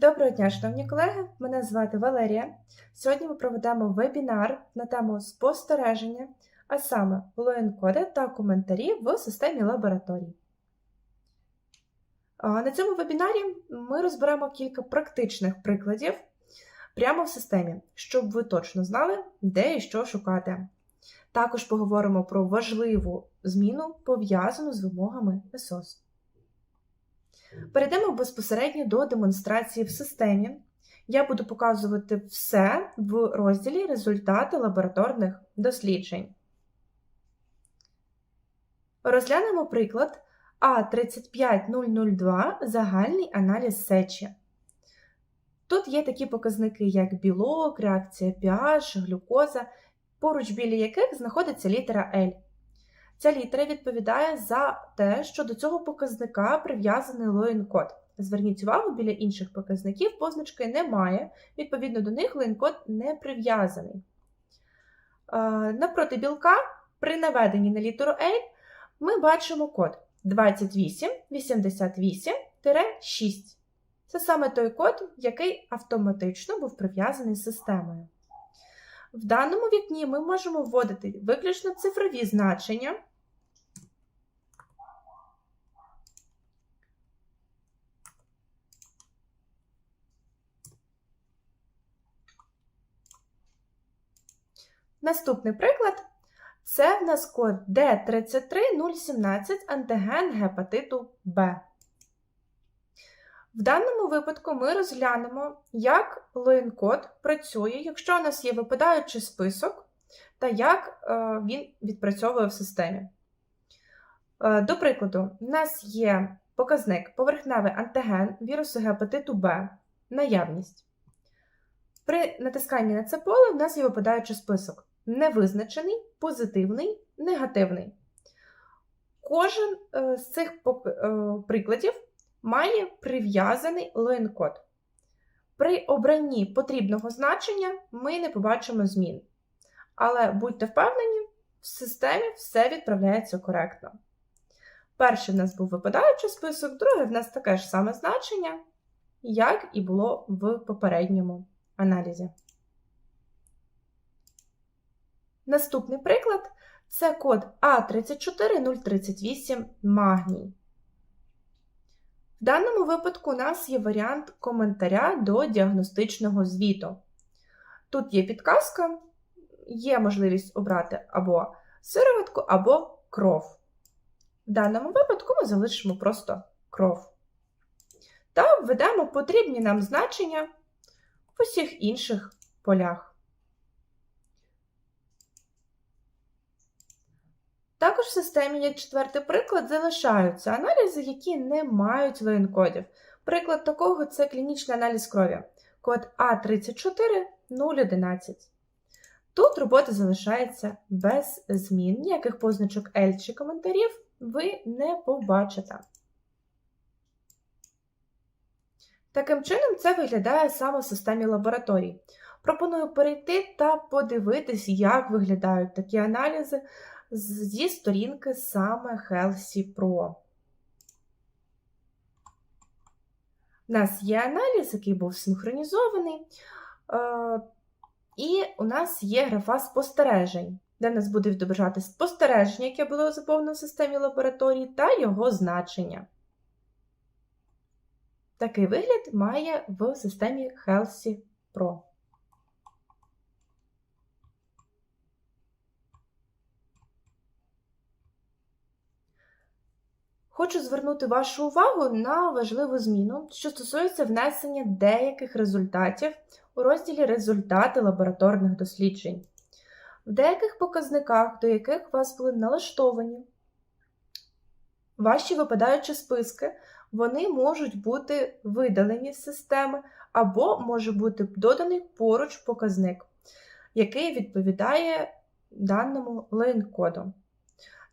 Доброго дня, шановні колеги! Мене звати Валерія. Сьогодні ми проведемо вебінар на тему спостереження, а саме лоєнкоди та коментарі в системі лабораторій. На цьому вебінарі ми розберемо кілька практичних прикладів прямо в системі, щоб ви точно знали, де і що шукати. Також поговоримо про важливу зміну, пов'язану з вимогами SOS. Перейдемо безпосередньо до демонстрації в системі. Я буду показувати все в розділі Результати лабораторних досліджень. Розглянемо приклад А35002 загальний аналіз сечі. Тут є такі показники, як білок, реакція pH, глюкоза, поруч біля яких знаходиться літера L. Ця літера відповідає за те, що до цього показника прив'язаний лоїн-код. Зверніть увагу, біля інших показників позначки немає, відповідно до них лоїн-код не прив'язаний. Напроти білка, при наведенні на літеру L, ми бачимо код 2888-6. Це саме той код, який автоматично був прив'язаний з системою. В даному вікні ми можемо вводити виключно цифрові значення. Наступний приклад це в нас код D33017 антиген гепатиту Б. В даному випадку ми розглянемо, як лоїн-код працює, якщо у нас є випадаючий список, та як він відпрацьовує в системі. До прикладу, у нас є показник поверхневий антиген вірусу гепатиту Б, наявність. При натисканні на це поле в нас є випадаючий список невизначений, позитивний, негативний. Кожен з цих прикладів має прив'язаний лоїн-код. При обранні потрібного значення ми не побачимо змін. Але будьте впевнені, в системі все відправляється коректно. Перший в нас був випадаючий список, другий в нас таке ж саме значення, як і було в попередньому аналізі. Наступний приклад це код А34038 магній. В даному випадку у нас є варіант коментаря до діагностичного звіту. Тут є підказка, є можливість обрати або сироватку, або кров. В даному випадку ми залишимо просто кров. Та введемо потрібні нам значення в усіх інших полях. Також в системі, як четвертий приклад, залишаються аналізи, які не мають лоїн-кодів. Приклад такого це клінічний аналіз крові, код А34011. Тут робота залишається без змін, ніяких позначок L чи коментарів ви не побачите. Таким чином, це виглядає саме в системі лабораторій. Пропоную перейти та подивитись, як виглядають такі аналізи зі сторінки саме Healthy Pro. У нас є аналіз, який був синхронізований, і у нас є графа спостережень, де в нас буде відображати спостереження, яке було заповнено в системі лабораторії, та його значення. Такий вигляд має в системі Healthy Pro. Хочу звернути вашу увагу на важливу зміну, що стосується внесення деяких результатів у розділі Результати лабораторних досліджень. В деяких показниках, до яких вас були налаштовані ваші випадаючі списки, вони можуть бути видалені з системи, або може бути доданий поруч показник, який відповідає даному лейн-коду.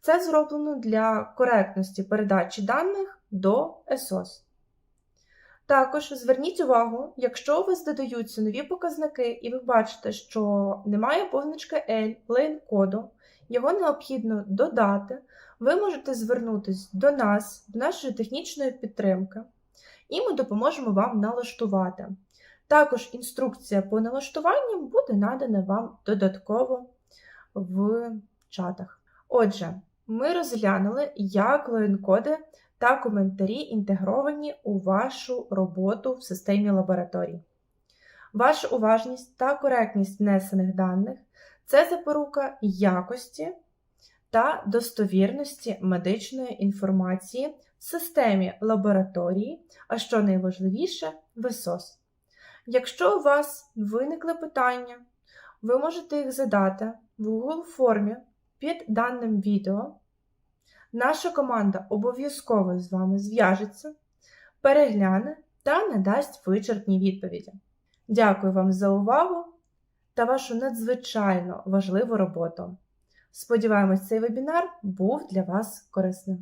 Це зроблено для коректності передачі даних до ESOS. Також зверніть увагу, якщо у вас додаються нові показники, і ви бачите, що немає позначки L лейн коду, його необхідно додати, ви можете звернутися до нас, до нашої технічної підтримки, і ми допоможемо вам налаштувати. Також інструкція по налаштуванням буде надана вам додатково в чатах. Отже, ми розглянули, як лоїн-коди та коментарі інтегровані у вашу роботу в системі лабораторій. Ваша уважність та коректність внесених даних це запорука якості та достовірності медичної інформації в системі лабораторії, а що найважливіше ВСОС. Якщо у вас виникли питання, ви можете їх задати в Google формі під даним відео. Наша команда обов'язково з вами зв'яжеться, перегляне та надасть вичерпні відповіді. Дякую вам за увагу та вашу надзвичайно важливу роботу. Сподіваємось, цей вебінар був для вас корисним.